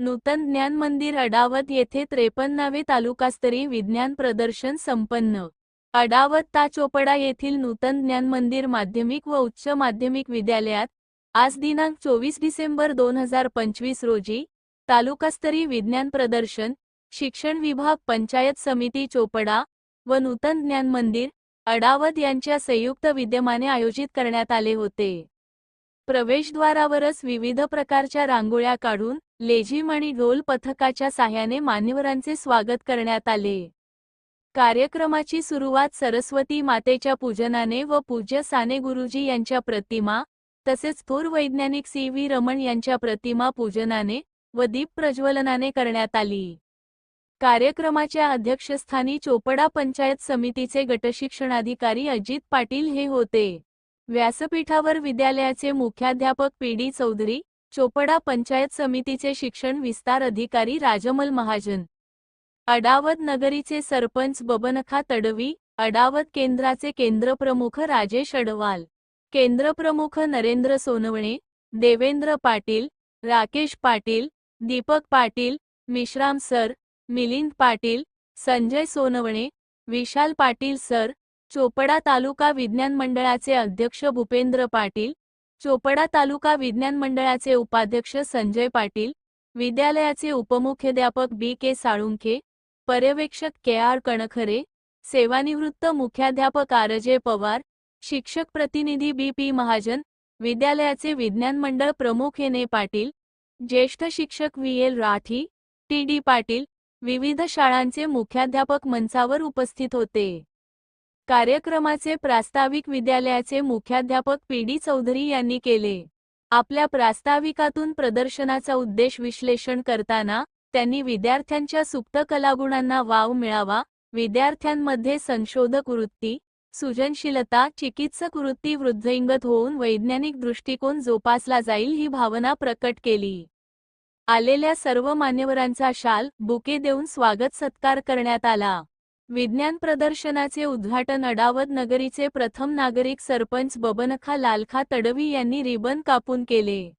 नूतन ज्ञान मंदिर अडावत येथे त्रेपन्नावे तालुकास्तरीय विज्ञान प्रदर्शन संपन्न. अडावत ता चोपडा येथील नूतन ज्ञान मंदिर माध्यमिक व उच्च माध्यमिक विद्यालयात आज दिनांक चोवीस डिसेंबर दोन हजार पंचवीस रोजी तालुकास्तरीय विज्ञान प्रदर्शन शिक्षण विभाग पंचायत समिती चोपडा व नूतन ज्ञान मंदिर अडावत यांच्या संयुक्त विद्यमाने आयोजित करण्यात आले होते. प्रवेशद्वारावरच विविध प्रकारच्या रांगोळ्या काढून लेझिम आणि ढोल पथकाच्या साह्याने मान्यवरांचे स्वागत करण्यात आले. कार्यक्रमाची सुरुवात सरस्वती मातेच्या पूजनाने व पूज्य साने गुरुजी यांच्या प्रतिमा तसेच थोर वैज्ञानिक सी. व्ही. रमण यांच्या प्रतिमा पूजनाने व दीप प्रज्वलनाने करण्यात आली. कार्यक्रमाच्या अध्यक्षस्थानी चोपडा पंचायत समितीचे गटशिक्षणाधिकारी अजित पाटील हे होते. व्यासपीठावर विद्यालयाचे मुख्याध्यापक पी डी चौधरी चोपडा पंचायत समितीचे शिक्षण विस्तार अधिकारी राजमल महाजन. अडावत नगरीचे सरपंच बबनखा तडवी अडावत केंद्राचे केंद्रप्रमुख राजेश अडवाल केंद्रप्रमुख नरेंद्र सोनवणे देवेंद्र पाटील राकेश पाटील दीपक पाटील मिश्राम सर मिलिंद पाटील संजय सोनवणे विशाल पाटील सर चोपडा तालुका विज्ञान मंडळाचे अध्यक्ष भूपेंद्र पाटील चोपडा तालुका विज्ञान मंडळाचे उपाध्यक्ष संजय पाटील विद्यालयाचे उपमुख्याध्यापक बी के साळुंखे पर्यवेक्षक के आर कणखरे सेवानिवृत्त मुख्याध्यापक आरजे पवार शिक्षक प्रतिनिधी बी पी महाजन विद्यालयाचे विज्ञान मंडळ प्रमुख एन ए पाटील ज्येष्ठ शिक्षक V L Rathi T D Patil विविध शाळांचे मुख्याध्यापक मंचावर उपस्थित होते. कार्यक्रमाचे प्रास्ताविक विद्यालयाचे मुख्याध्यापक पी डी चौधरी यांनी केले. आपल्या प्रास्ताविकातून प्रदर्शनाचा उद्देश विश्लेषण करताना त्यांनी विद्यार्थ्यांच्या सुप्त कलागुणांना वाव मिळावा विद्यार्थ्यांमध्ये संशोधक वृत्ती सृजनशीलता चिकित्सक वृत्ती वृद्धिंगत होऊन वैज्ञानिक दृष्टिकोन जोपासला जाईल ही भावना प्रकट केली. आलेल्या सर्व मान्यवरांचा शाल बुके देऊन स्वागत सत्कार करण्यात आला. विज्ञान प्रदर्शनाचे उद्घाटन अडावत नगरीचे प्रथम नागरिक सरपंच बबनखा लालखा तडवी यांनी रिबन कापून केले.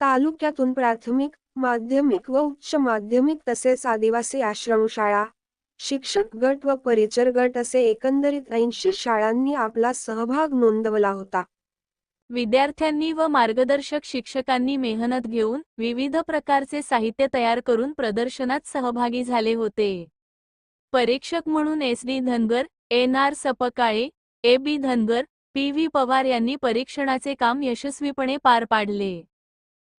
तालुक्यातून प्राथमिक माध्यमिक व उच्च माध्यमिक तसेच आदिवासी आश्रमशाळा शिक्षक गट व परिचर गट असे एकंदरीत ऐंशी शाळांनी आपला सहभाग नोंदवला होता. विद्यार्थ्यांनी व मार्गदर्शक शिक्षकांनी मेहनत घेऊन विविध प्रकारचे साहित्य तयार करून प्रदर्शनात सहभागी झाले होते. परीक्षक म्हणून S D Dhangar N R Sapkale A B Dhangar P V Pawar यांनी परीक्षणाचे काम यशस्वीपणे पार पाडले.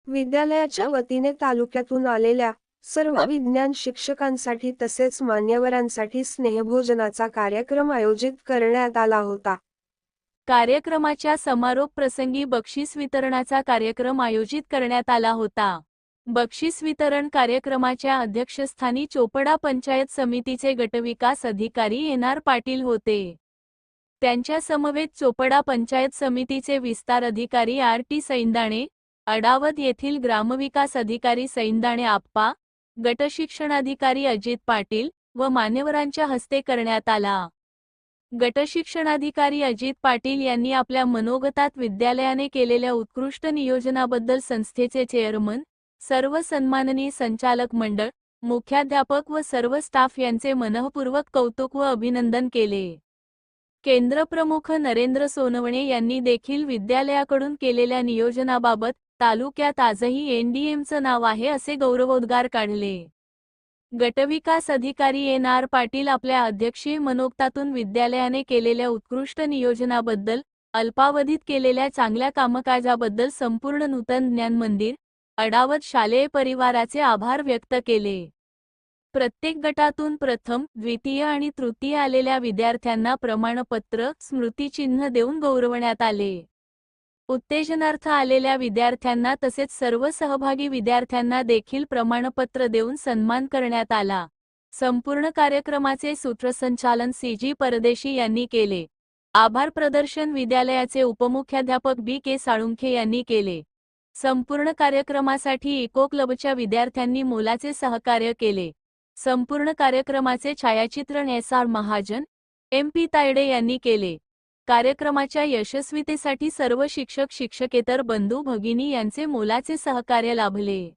विद्यालयाच्या वतीने तालुक्यातून आलेल्या सर्व विज्ञान शिक्षकांसाठी तसेच मान्यवरांसाठी स्नेहभोजनाचा कार्यक्रम आयोजित करण्यात आला होता. कार्यक्रमाच्या समारोप प्रसंगी बक्षीस वितरणाचा कार्यक्रम आयोजित करण्यात आला होता. बक्षीस वितरण कार्यक्रमाच्या अध्यक्षस्थानी चोपडा पंचायत समितीचे गटविकास अधिकारी एन आर पाटील होते. त्यांच्या समवेत चोपडा पंचायत समितीचे विस्तार अधिकारी आर टी सैंदाणे अडावत येथील ग्रामविकास अधिकारी सैंदाणे आप्पा गटशिक्षणाधिकारी अजित पाटील व मान्यवरांच्या हस्ते करण्यात आला. गटशिक्षणाधिकारी अजित पाटील यांनी आपल्या मनोगतात विद्यालयाने केलेल्या उत्कृष्ट नियोजनाबद्दल संस्थेचे चेअरमन सर्व सन्माननीय संचालक मंडळ मुख्याध्यापक व सर्व स्टाफ यांचे मनःपूर्वक कौतुक व अभिनंदन केले. केंद्रप्रमुख नरेंद्र सोनवणे यांनी देखील विद्यालयाकडून केलेल्या नियोजनाबाबत तालुक्यात आजही एनडीएमचं नाव आहे असे गौरवोद्गार काढले. गटविकास अधिकारी एन आर पाटील आपल्या अध्यक्षीय मनोक्तातून विद्यालयाने केलेल्या उत्कृष्ट नियोजनाबद्दल अल्पावधीत केलेल्या चांगल्या कामकाजाबद्दल संपूर्ण नूतन ज्ञान मंदिर अडावत शालेय परिवाराचे आभार व्यक्त केले. प्रत्येक गटातून प्रथम द्वितीय आणि तृतीय आलेल्या विद्यार्थ्यांना प्रमाणपत्र स्मृतिचिन्ह देऊन गौरवण्यात आले. उत्तेजनार्थ आलेल्या विद्यार्थ्यांना तसेच सर्व सहभागी विद्यार्थ्यांना देखील प्रमाणपत्र देऊन सन्मान करण्यात आला. संपूर्ण कार्यक्रमाचे सूत्रसंचालन सी. जी. परदेशी यांनी केले. आभार प्रदर्शन विद्यालयाचे उपमुख्याध्यापक बी. के. साळुंखे यांनी केले. संपूर्ण कार्यक्रमासाठी इको क्लबच्या विद्यार्थ्यांनी मोलाचे सहकार्य केले. संपूर्ण कार्यक्रमाचे छायाचित्रण S R Mahajan M P Tayde यांनी केले. कार्यक्रमाच्या यशस्वीतेसाठी सर्व शिक्षक शिक्षकेतर बंधू भगिनी यांचे मोलाचे सहकार्य लाभले.